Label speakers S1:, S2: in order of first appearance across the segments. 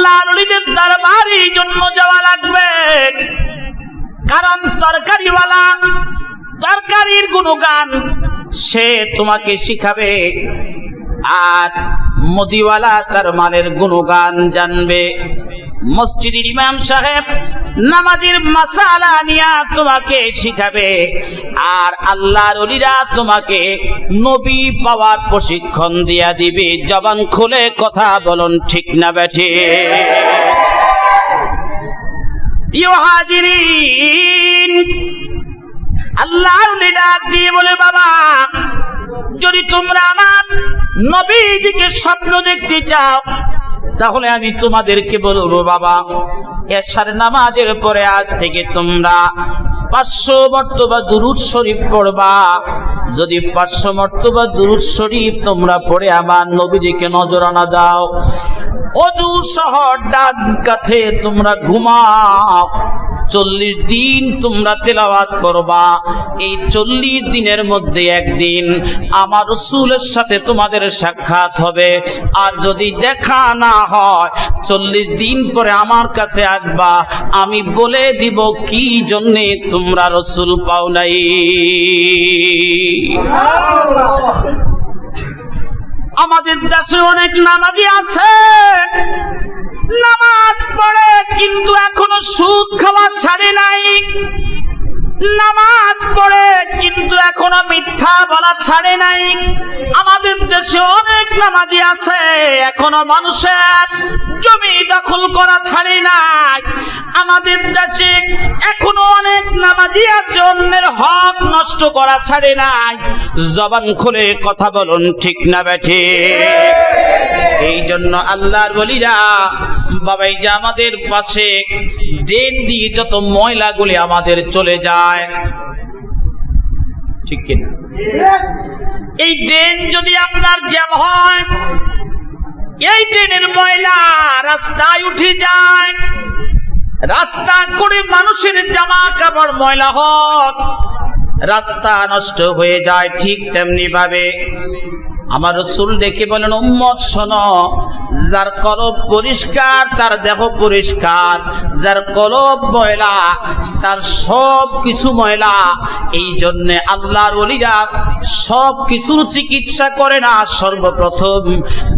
S1: আল্লাহ নবীদের দরবারের জন্য যাওয়া লাগবে। কারণ তরকারিওয়ালা, তরকারির গুণগান সে তোমাকে শিখাবে আর মদিওয়ালা তার মালের গুণগান জানবে। মসজিদের ইমাম সাহেব নামাজের মাসালা নিয়া তোমাকে শিখাবে, আর আল্লাহর অলিরা তোমাকে নবী পাওয়ার প্রশিক্ষণ দিয়া দিবে। জবান খুলে কথা বলুন, ঠিক না বেঠে? আল্লাহর ডাক দিয়ে বলে, বাবা, যদি তোমরা আমার নবীজিকে স্বপ্ন দেখতে চাও তাহলে আমি তোমাদেরকে বলব, বাবা, এশার নামাজের পরে আজ থেকে তোমরা পাঁচশো মর্তবা দুরুদ শরীফ পড়বা। যদি পাঁচশো মর্তবা দুরুদ শরীফ তোমরা পড়ে আমার নবীজিকে নজরানা দাও। অজু শহর ডান কাছে তোমরা ঘুমাও। চল্লিশ দিন তোমরা তেলাওয়াত করবা। এই চল্লিশ দিনের মধ্যে একদিন আমার রসুলের সাথে তোমাদের সাক্ষাৎ হবে। আর যদি দেখা না হয়, চল্লিশ দিন পরে আমার কাছে আসবা, আমি বলে দিব কি জন্যে তোমরা রসুল পাও নাই। আমাদের দেশে অনেক নামাজি আছে। নামাজ পড়ে, কিন্তু এখনও সুদ খাওয়া ছাড়ে নাই। নামাজ পড়ে, কিন্তু এখনও মিথ্যা বলা ছাড়ে নাই। আমাদের দেশে অনেক নামাজি আছে, এখনও মানুষের জমি দখল করা ছাড়ে নাই। আমাদের দেশে এখনও অনেক নামাজি আছে, অন্যের হক নষ্ট করা ছাড়ে নাই। জবান খুলে কথা বলুন, ঠিক না বেঠে? এই জন্য আল্লাহর বলিরা, বাবাই যে আমাদের পাশে ড্রেন দিয়ে যত ময়লাগুলি আমাদের চলে যায়, ঠিক কিনা? এই ড্রেন যদি আপনার জ্যাম হয়, এই ড্রেনের ময়লা রাস্তায় উঠে যায়, রাস্তা করে মানুষের জামা কাপড় ময়লা হোক রাস্তা নষ্ট হয়ে যায় ঠিক তেমনি ভাবে আমার রসুল দেখে বলেন, উম্মত শোনো, যার কলব পরিষ্কার, তার দেহ পরিষ্কার। যার কলব ময়লা, তার সব কিছু ময়লা। এই জন্যে আল্লাহর অলিরা সব কিছুর চিকিৎসা করে না। সর্বপ্রথম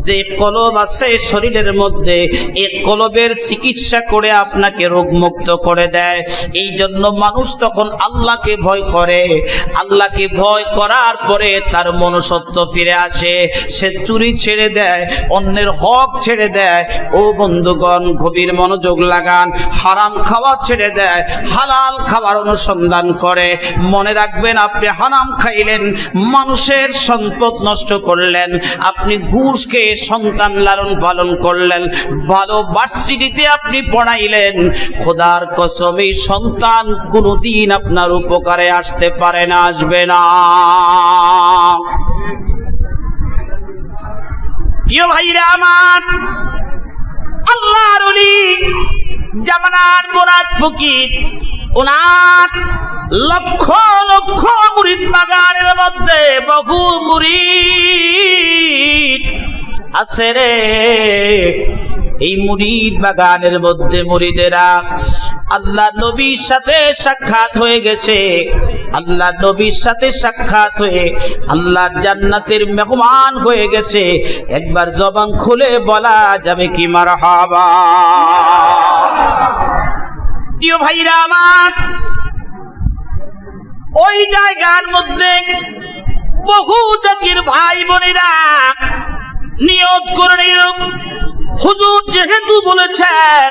S1: যে কলব আছে শরীরের মধ্যে এই কলবের চিকিৎসা করে আপনাকে রোগমুক্ত করে দেয়। এই জন্য মানুষ তখন আল্লাহকে ভয় করে। আল্লাহকে ভয় করার পরে তার মনুষ্যত্ব ফিরে আসে। সে চুরি ছেড়ে দেয়, অন্যের হক ছেড়ে দেয়। ও বন্ধুগণ, গভীর মনোযোগ লাগান, হারাম খাওয়া ছেড়ে দেয়, হালাল খাবার অনুসন্ধান করে। মনে রাখবেন, আপনি হারাম খাইলেন, মানুষের সম্পদ নষ্ট করলেন, আপনি ঘুষ খেয়ে সন্তান লালন পালন করলেন, ভালো বার্ষিটিতে আপনি পড়াইলেন। খোদার কসম, এই সন্তান কোনোদিন আপনার উপকারে আসতে পারে না, আসবে না। প্রিয় ভাইরা আমার, আল্লাহর অলি জামানার মোরাদ ফকির, ওনার লক্ষ লক্ষ মুরিদ বাগানের মধ্যে বহু মুরিদ আছে রে। এই মুরিদ বাগানের মধ্যে মুরিদেরা আল্লাহ নবীর সাথে সাক্ষাৎ হয়ে গেছে। আল্লাহ নবীর সাথে সাক্ষাৎ হয়ে আল্লাহ জান্নাতের মেহমান হয়ে গেছে। একবার জবান খুলে বলা যাবে কি মার হাবা প্রিয় ভাইরা আমার, ওই জায়গার মধ্যে বহু জাতির ভাই বোনেরা নিয়ত করে হুজুর যেহেতু বলেছেন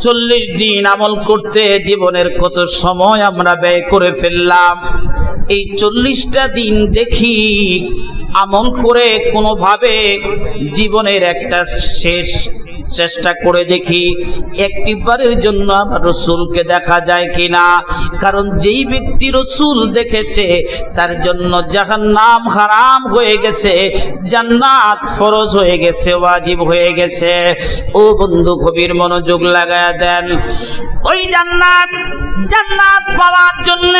S1: চল্লিশ দিন আমল করতে জীবনের কত সময় আমরা ব্যয় করে ফেললাম। এই চল্লিশটা দিন দেখি আমল করে কোনোভাবে জীবনের একটা শেষ চেষ্টা করে দেখি একটি বারের জন্য আমার রসুলকে দেখা যায় কিনা। কারণ যেই ব্যক্তি রসুল দেখেছে, তার জন্য যাহার নাম হারাম হয়ে গেছে, জান্নাত ফরজ হয়ে গেছে, ওয়াজিব হয়ে গেছে। ও বন্ধু, গভীর মনোযোগ লাগায় দেন। ওই জান্নাত জান্নাত পাওয়ার জন্য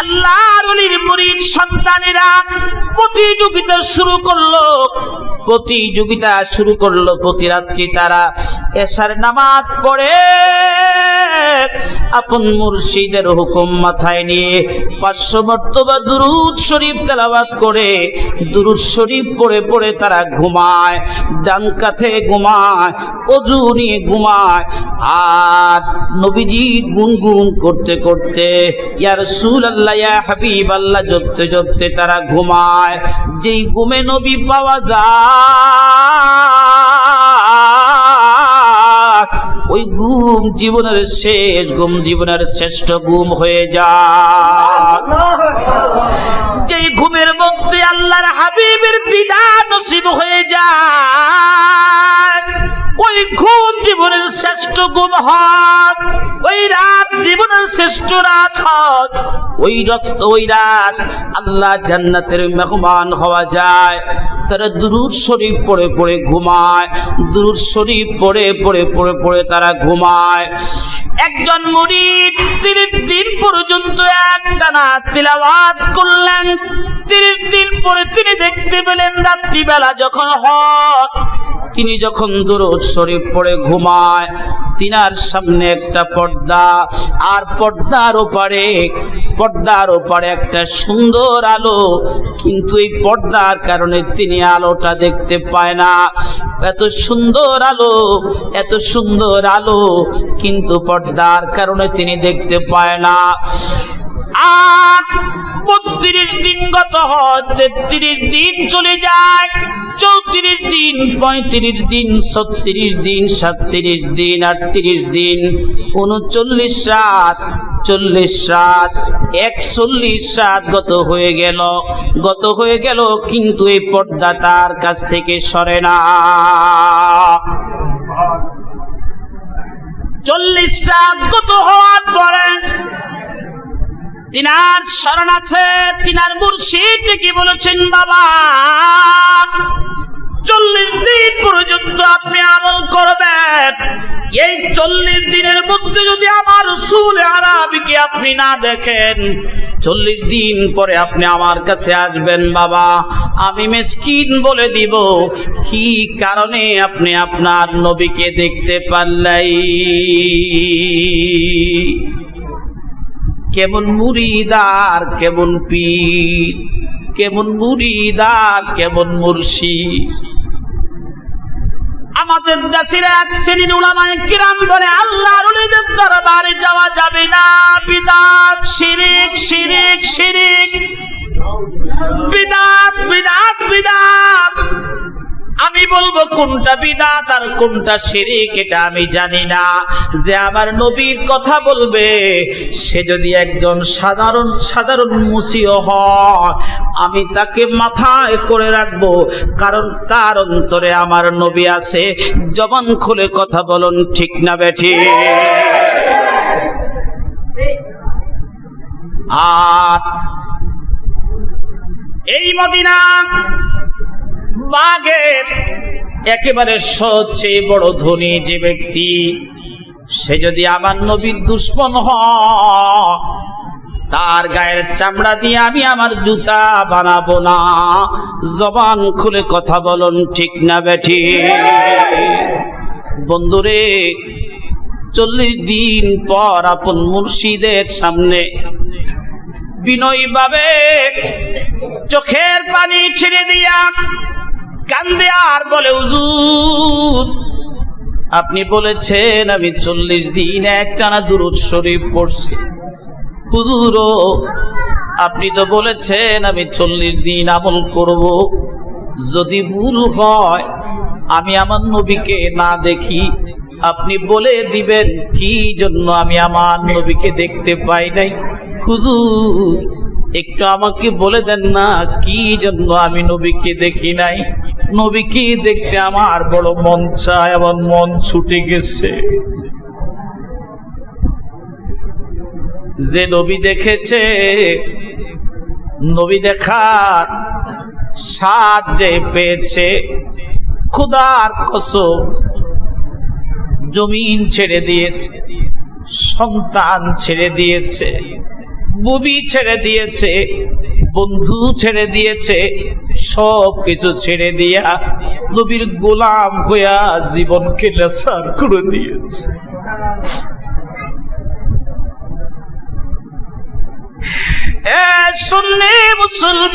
S1: আল্লাহর মুরিদ সন্তানেরা প্রতিযোগিতা শুরু করল। প্রতিযোগিতা শুরু করল প্রতি রাত্রি তারা এসার নামাজ পড়ে। আপন মুর্শিদের হুকুম মাথায় নিয়ে পাঁচশো মর্তবা দুরুদ শরীফ তেলাবাত করে দুরুদ শরীফ পড়ে পড়ে তারা ঘুমায়, ডান কাছে ঘুমায়, অজু নিয়ে ঘুমায় আর নবীজি গুনগুন করতে করতে ইয়ার সুল আল্লাহ হাবিব আল্লাহ জপতে জপতে তারা ঘুমায়। যেই ঘুমে নবী পাওয়া যায় ওই ঘুম জীবনের শেষ, ঘুম জীবনের শ্রেষ্ঠ ঘুম হয়ে যা যেই ঘুমের মধ্যে আল্লাহর হাবিবের দিদা নসিব হয়ে যায় ওই ঘুম জীবনের শ্রেষ্ঠ ঘুম হয় ওই রাত জীবনের শ্রেষ্ঠ রাত হয় ওই রস্ত ওই রাত আল্লাহ জান্নাতের মেহমান হওয়া যায়। তারা দুরুদ শরীফ পড়ে পড়ে ঘুমায়। দুরুদ শরীফ পড়ে পড়ে পড়ে পড়ে তারা ঘুমায়। একজন মুরিদ তিরিশ দিন পর্যন্ত এক টানা তিলাওয়াত করলেন। তিরিশ দিন পরে তিনি দেখতে পেলেন রাত্রিবেলা যখন হয় তিনি যখন দুরুদ শরীফ পড়ে ঘুমায়, তিনার সামনে একটা পর্দা, আর পর্দার ওপারে পর্দার ওপারে একটা সুন্দর আলো। কিন্তু এই পর্দার কারণে তিনি আলোটা দেখতে পায় না। এত সুন্দর আলো, এত সুন্দর আলো, কিন্তু পর্দার কারণে তিনি দেখতে পায় না। আর বত্রিশ দিন গত হয়, তেত্রিশ দিন চলে যায়। চৌত্রিশ দিন, পঁয়ত্রিশ দিন, ছত্রিশ দিন, সাতত্রিশ দিন, আটত্রিশ দিন, উনচল্লিশ রাত, চল্লিশ রাত, একচল্লিশ রাত গত হয়ে গেল। গত হয়ে গেল কিন্তু এই পর্দা তার কাছ থেকে সরে না। চল্লিশ রাত গত হওয়ার পরে তিনার স্মরণ আছে, তিনার মুর্শিদ কি বলেছেন বাবা? চল্লিশ দিন পর্যন্ত আপনি আমল করবেন। এই চল্লিশ দিনের মধ্যে যদি আমার রসুল আরবিকে আপনি না দেখেন, চল্লিশ দিন পরে আপনি আমার কাছে আসবেন বাবা। আমি মেসকিন বলে দিব, কি কারণে আপনি আপনার নবীকে দেখতে পারলাই কেমন মুরিদার, কেমন পীর, কেমন মুরিদার, কেমন মুর্শি আমাদের দেশের এক শ্রেণির উলামায় কিরাম বলে আল্লাহ দরবারে যাওয়া যাবে না, বিদাত, শিরিক শিরিক শিরিক। বিদাত বলব, কোনটা বিদাত আর কোনটা শিরিক, এটা আমি জানি না। যে আমার নবীর কথা বলবে, সে যদি একজন সাধারণ সাধারণ মুসিও হয়, আমি তাকে মাথায় করে রাখব, কারণ তার অন্তরে আমার নবী আছে। জবান খুলে কথা বলুন, ঠিক না বেঠি? আর এই মদিনা বাগের একেবারে সবচেয়ে বড় ধনী যে ব্যক্তি, সে যদি আমার নবীর দুশ্মন হয়, তার গায়ের চামড়া দিয়ে আমি আমার জুতা বানাবো না। জবান খুলে কথা বলুন, ঠিক না বেঠি? বন্ধুরে, চল্লিশ দিন পর আপন মুর্শিদের সামনে বিনয়ী ভাবে চোখের পানি ছেড়ে দিয়া কান্দে আর বলে, হুজুর, আপনি বলেছেন আমি চল্লিশ দিন একটানা দুরুদ শরীফ পড়ছি। হুজুরও আপনি তো বলেছেন আমি চল্লিশ দিন আমল করব। যদি ভুল হয়, আমি আমার নবীকে না দেখি, আপনি বলে দিবেন, কি জন্য আমি আমার নবীকে দেখতে পাই নাই? হুজুর, একটু আমাকে বলে দেন না, কি জন্য আমি নবীকে দেখি নাই? নবীকে দেখতে আমার বড় মন চায় আমার মন ছুটে গেছে। যে নবী দেখেছে, নবী দেখার সাত যে পেয়েছে, খুদার কসম, জমিন ছেড়ে দিয়েছে, সন্তান ছেড়ে দিয়েছে বুবি ছেড়ে দিয়েছে বন্ধু ছেড়ে দিয়েছে সব কিছু ছেড়ে দিয়া নবীর গোলাম হইয়া জীবনকে লেসার করে দিয়েছে। সুন্নি মুসলমান,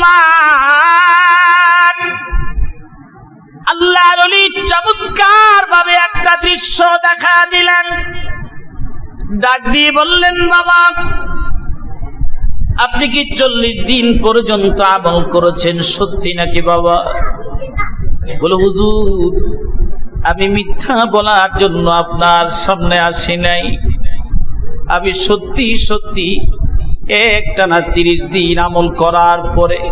S1: আল্লাহর চমৎকার ভাবে একটা দৃশ্য দেখা দিলেন। ডাক দিয়ে বললেন, বাবা আপনি কি চল্লিশ দিন পর্যন্ত আমল করেছেন? সত্যি নাকি বাবা? বলে, হুজুর, আমি মিথ্যা বলার জন্য আপনার সামনে আসি নাই। আমি সত্যি সত্যি একটা না তিরিশ দিন আমল করার পরে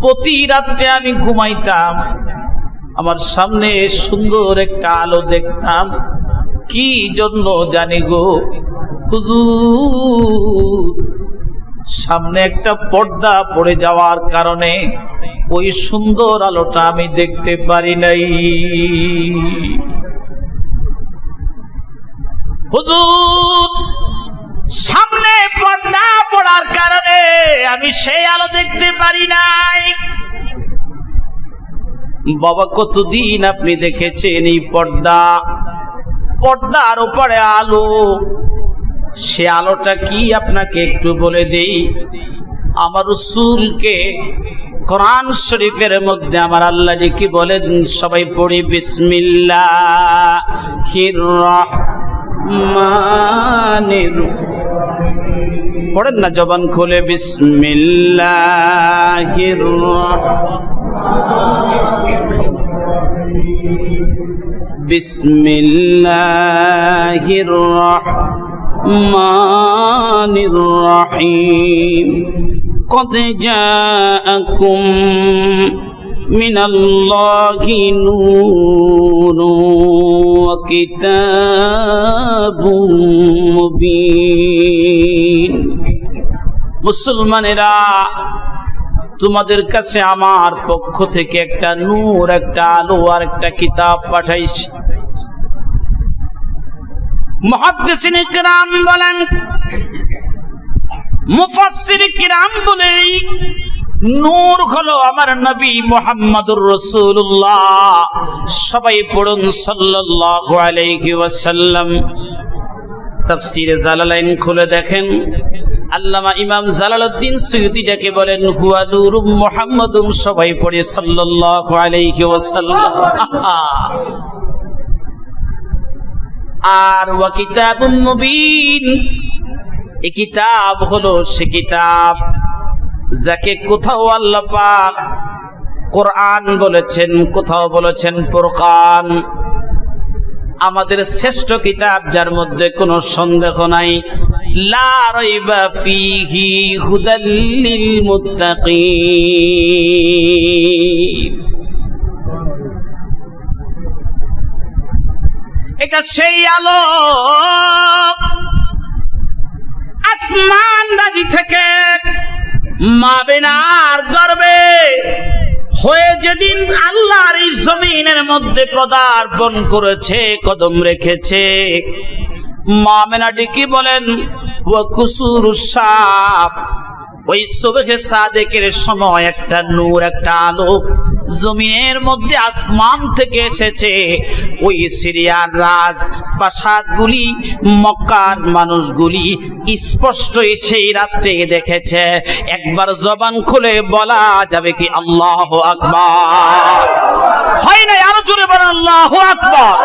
S1: প্রতি রাত্রে আমি ঘুমাইতাম। আমার সামনে সুন্দর একটা আলো দেখতাম। কি জন্য জানি গো? হুজুর সামনে একটা পর্দা পড়ে যাওয়ার কারণে ওই সুন্দর আলোটা আমি দেখতে পারি নাই। হুজুর, সামনে পর্দা পড়ার কারণে আমি সেই আলো দেখতে পারি নাই। বাবা, কতদিন আপনি দেখেছেন এই পর্দা? পর্দার উপরে আলো সে আলোটা কি আপনাকে একটু বলে দেই? আমার রসুলকে কোরআন শরীফের মধ্যে আমার আল্লাহ কি বলেন, সবাই পড়ি বিসমিল্লাহ পড়েন না, জবান খুলে, বিসমিল্লাহির বিসমিল্লাহির রহমানির রহিম قد جاءكم من الله نور وكتاب مبين মুসলমানেরা তোমাদের কাছে আমার পক্ষ থেকে একটা নূর একটা আলো আর একটা কিতাব পাঠাইছি মহাদ্দেশিন কিরাম বলেন মুফাসসির কিরাম বলে নূর হলো আমার নবী মোহাম্মদুর রসুল্লাহ সবাই পড়ুন সাল্লাল্লাহু আলাইহি ওয়াসাল্লাম। তাফসীরে জালালাইন খুলে দেখেন, আল্লামা ইমাম জালালউদ্দিন সুয়ুতি যাকে বলেন, হুয়া নূরুম মুহাম্মাদুম সবাই পড়ে সাল্লাল্লাহু আলাইহি ওয়াসাল্লাম। আর ওয়া কিতাবুম মুবিন। এই কিতাব হলো সে কিতাব যাকে কোথাও আল্লাহ পাক কোরআন বলেছেন, কোথাও বলেছেন ফুরকান। আমাদের শ্রেষ্ঠ কিতাব যার মধ্যে কোনো সন্দেহ নাই। লা রাইবা ফীহি হুদাল লিল মুত্তাকিন। এটা সেই আলো। আসমান রাজি থেকে মাবেনার গর্বে হয়ে যেদিন আল্লাহর এই জমিনের মধ্যে পদার্পণ করেছে, কদম রেখেছে, মা মেনাটি কি বলেন ও কুসুর সাপ ওই সুবেহে সাদেকের সময় একটা নূর, একটা আলো। জমিনের মধ্যে আসমান থেকে এসেছে। ওই সিরিয়ার রাজ প্রাসাদগুলি, মক্কার মানুষগুলি স্পষ্ট সেই রাত্রে দেখেছে। একবার জবান খুলে বলা যাবে কি আল্লাহ আকবার? হয় না আরও জোরে বলা আল্লাহ আকবার।